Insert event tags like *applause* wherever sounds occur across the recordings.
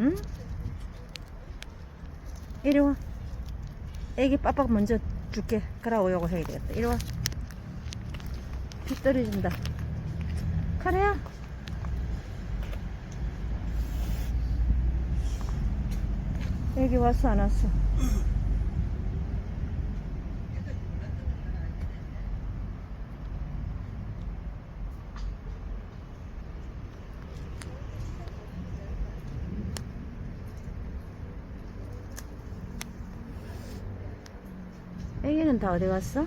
응? 이리 와. 애기 빠빡 먼저 줄게. 그러고 요거 해야 되겠다. 이리 와. 비 떨어진다. 카레야. 애기 왔어 안 왔어? 애기는 다 어디 갔어?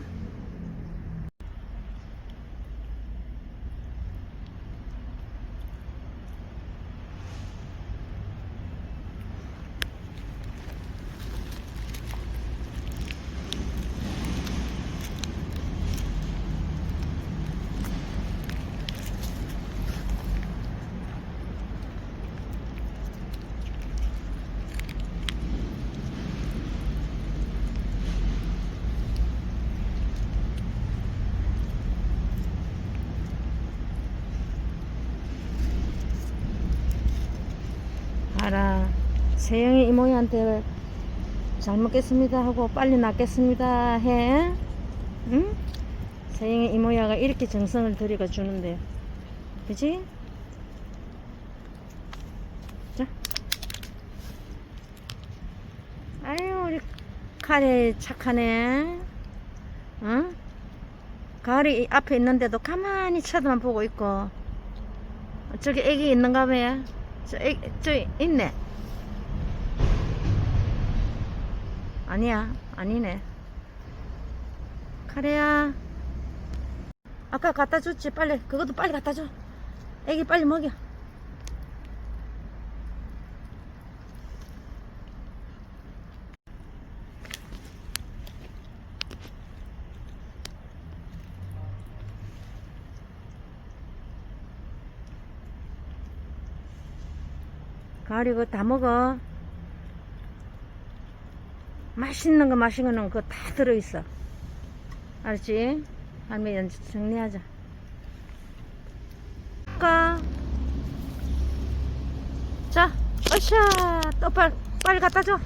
알아. 세영이 이모한테 잘 먹겠습니다 하고 빨리 낫겠습니다 해. 응? 세영이 이모야가 이렇게 정성을 들여가 주는데. 그지? 자. 아유, 우리 카레 착하네. 응? 가을이 앞에 있는데도 가만히 쳐다만 보고 있고. 저기 애기 있는가 봐요. 저, 애, 저 있네. 아니야, 아니네. 카레야. 아까 갖다 줬지. 빨리, 그것도 빨리 갖다 줘. 애기 빨리 먹여. 가을이 그거 다 먹어. 맛있는 거 맛있는 거 그거 다 들어있어. 알았지? 할머니 이제 정리하자. 가. 자, 어샤. 또 빨리, 빨리 갖다 줘.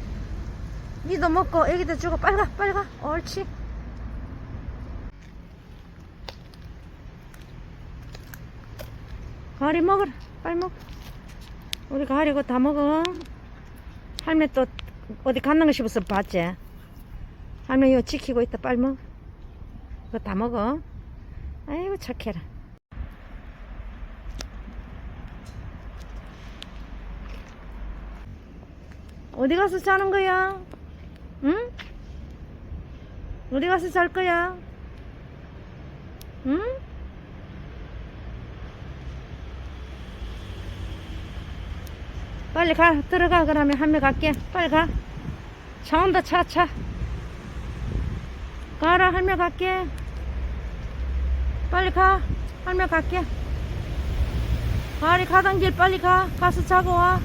니도 먹고 애기도 주고 빨리 가, 빨리 가. 옳지. 가을이 먹어라. 빨리 먹어. 우리 가을이 그거 다 먹어. 할매 또 어디 갔는 거 싶어서 봤지? 할매 이거 지키고 있다. 빨리 먹어. 그거 다 먹어. 아이고, 착해라. 어디 가서 자는 거야? 응? 어디 가서 잘 거야? 응? 빨리 가. 들어가. 그러면 할매 갈게. 빨리 가. 차 온다. 차차. 가라. 할매 갈게. 빨리 가. 할매 갈게. 가리 가던 길 빨리 가. 가서 자고 와.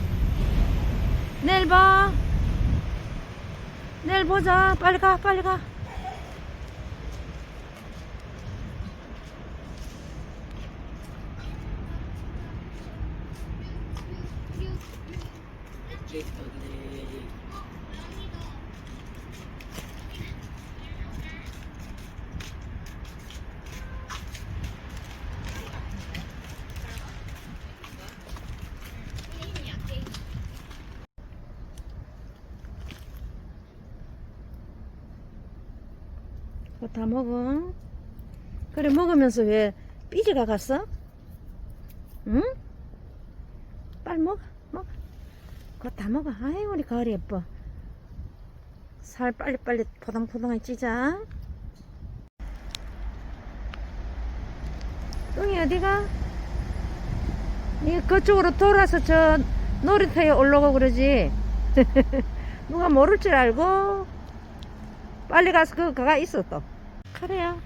내일 봐. 내일 보자. 빨리 가. 빨리 가 다 먹어. 그래, 먹으면서 왜 삐지가 갔어? 응? 빨리 먹어. 그거 다 먹어. 아이, 우리 가을이 예뻐. 살 빨리빨리 포동포동하게 찌자. 똥이 어디가? 이 그쪽으로 돌아서 저 놀이터에 올라오고 그러지. *laughs* 누가 모를 줄 알고 빨리 가서 그 가가 있어 또. 그래야.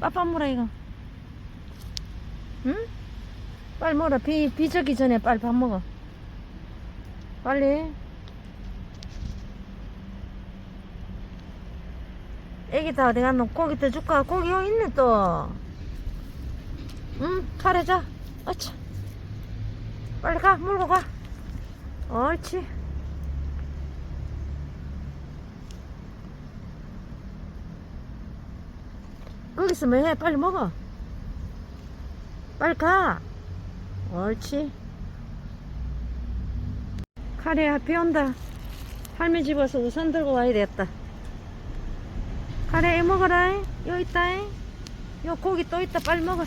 빠빠 물어 이거. 응? 빨리 먹어. 비, 비 저기 전에 빨리 밥 먹어. 빨리. 애기 다 어디 갔노? 고기 더 줄까? 고기 여기 있네 또. 응? 가래자. 어차. 빨리 가. 물고 가. 옳지. 거기서 뭐 해? 빨리 먹어. 빨리 가. 옳지. 카레야, 비 온다. 할미 집어서 우산 들고 와야 되겠다. 카레 이 먹어라. 여기 있다. 요 고기 또 있다. 빨리 먹어.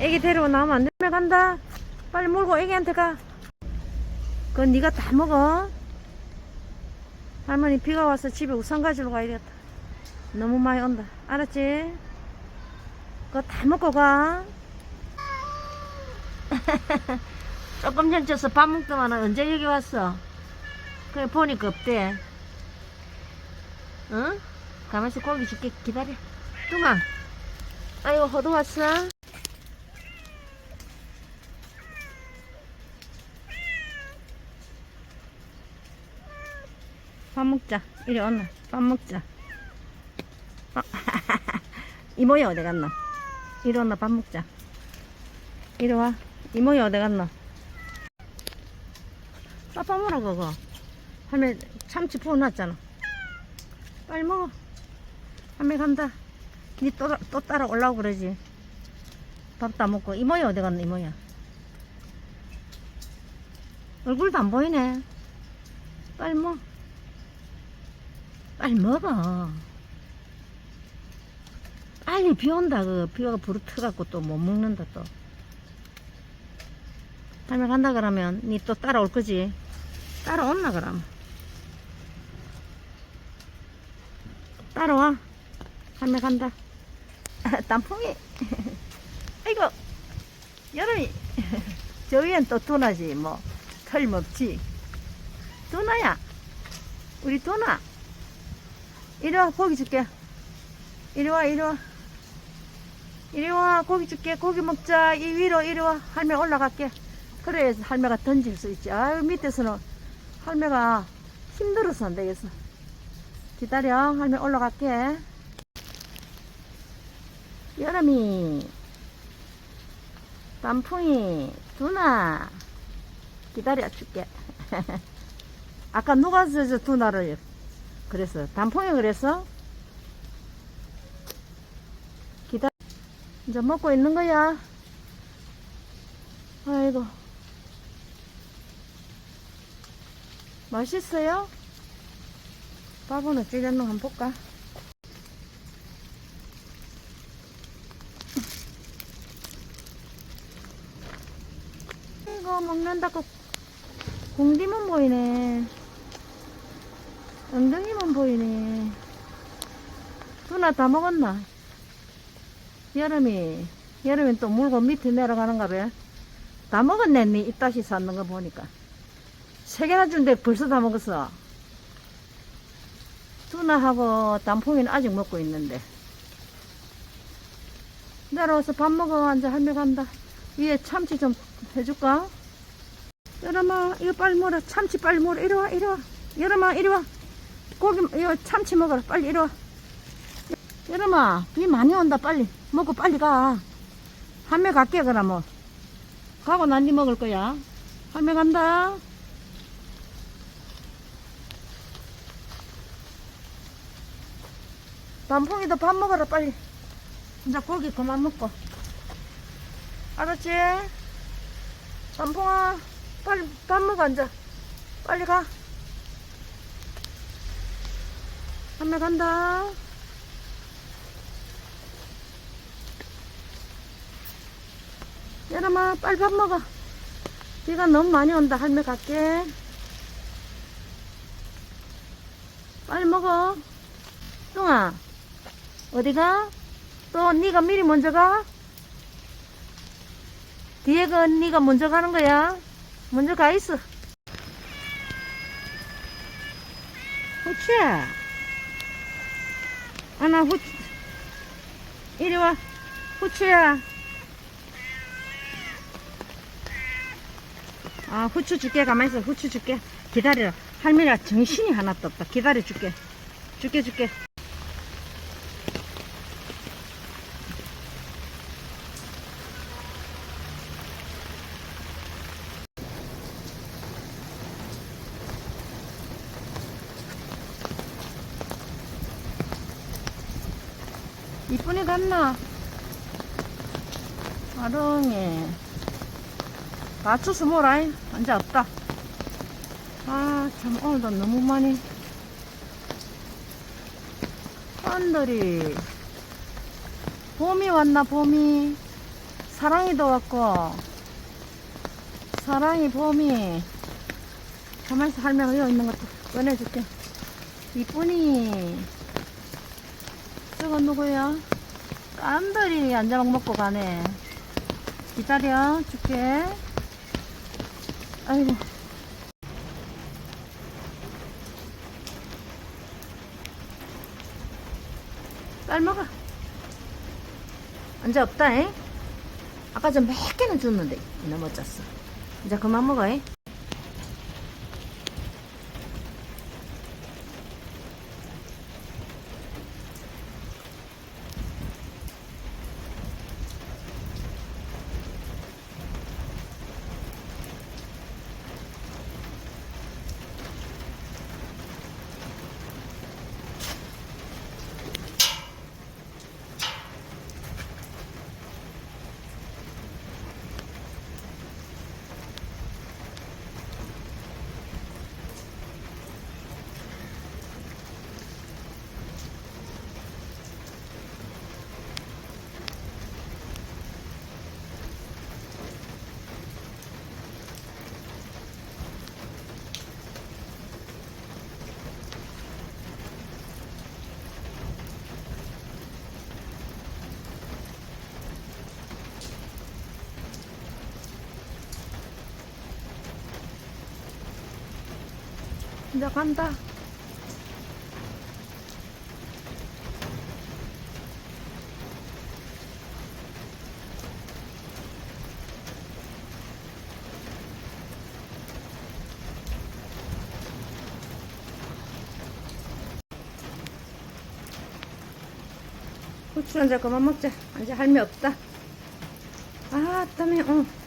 애기 데리고 나오면 안 돼. 간다. 빨리 물고 애기한테 가. 그건 네가 다 먹어. 할머니 비가 와서 집에 우산 가지러 가야 되겠다. 너무 많이 온다. 알았지? 그거 다 먹고 가. *laughs* 조금 전 쪄서 밥 먹더만 언제 여기 왔어? 그래 보니까 없대. 응? 가만있어 고기 줄게 기다려. 뚱아. 아이고 호두 왔어? 밥 먹자. 이리 온나. 밥 먹자. 어, *laughs* 이모야 어디 갔노? 이리 온나 밥 먹자. 이리 와. 이모야 어디 갔노? 빠빠 먹어 그거. 할매 참치 부어놨잖아. 빨리 먹어. 할매 간다. 니또 또 따라 올라오고 그러지. 안 먹고 이모야 어디 갔노 이모야? 얼굴도 안 보이네. 빨리 먹어. 빨리 먹어. 빨리 비 온다. 그 비가 부르트갖고 또 못 먹는다 또. 할매 간다 그러면 니 또 따라올 거지? 따라온나 그럼? 따라와. 할매 간다. *laughs* 단풍이. *laughs* 아이고 여름이 *laughs* 저 위엔 또 두나지 뭐 틀림없지. 두나야. 우리 두나. 이리 와 고기 줄게 이리 와 이리 와 이리 와 고기 줄게 고기 먹자 이 위로 이리 와 할매 올라갈게 그래야 할매가 던질 수 있지 아유 밑에서는 할매가 힘들어서 안 되겠어. 기다려. 할매 올라갈게. 여름이 단풍이 두나? 기다려 줄게. *laughs* 아까 누가 저 두나를 그래서 단풍이 그래서? 기다 이제 먹고 있는 거야. 아이고 맛있어요? 밥은 어찌 됐노 한번 볼까? 이거 먹는다고 공기만 보이네 엉덩이만 보이네. 누나 다 먹었나? 여름이, 여름이 또 물고 밑에 내려가는가 봐. 다 먹었네, 니 입다시 샀는 거 보니까. 세 개나 준데 벌써 다 먹었어. 누나하고 단풍이는 아직 먹고 있는데. 내려와서 밥 먹어. 앉아 할매 간다. 위에 참치 좀 해줄까? 여름아, 이거 빨리 먹어라. 참치 빨리 먹어라. 이리 와, 이리 와. 여름아, 이리 와. 고기, 이거 참치 먹어라. 빨리 이리 와. 여름아, 비 많이 온다. 빨리. 먹고 빨리 가. 할매 갈게, 그럼 뭐. 가고 난뒤 먹을 거야. 할매 간다. 단풍이도 밥 먹어라, 빨리. 이제 고기 그만 먹고. 알았지? 단풍아, 빨리 밥 먹어, 앉아. 빨리 가. 할매 간다. 여름아, 빨리 밥 먹어. 비가 너무 많이 온다. 할매 갈게. 빨리 먹어. 뚱아, 어디가? 또 네가 미리 먼저 가? 뒤에 그 네가 먼저 가는 거야. 먼저 가 있어. 후추야. 아나 후추. 이리 와. 후추야. 아, 후추 줄게. 가만히 있어. 후추 줄게. 기다려. 할머니가 정신이 하나도 없다. 기다려 줄게. 줄게, 줄게. 갔나? 아롱이. 맞춰서 뭐라, 앉아 없다. 아, 참, 오늘도 너무 많이. 사람들이, 봄이 왔나, 봄이. 사랑이도 왔고, 사랑이, 봄이. 가만있어, 할매가 여기 있는 것도 꺼내줄게. 이쁜이. 저거 누구야? 깐들이 안자막 먹고 가네. 기다려, 줄게. 아이고. 빨 먹어. 앉아 없다, 잉? 아까 전 몇 개는 줬는데, 너무 쪘어. 이제 그만 먹어, 잉? 이제 간다. 후추 한잔 그만 먹자. 이제 할미 없다. 아, 땀이, 어.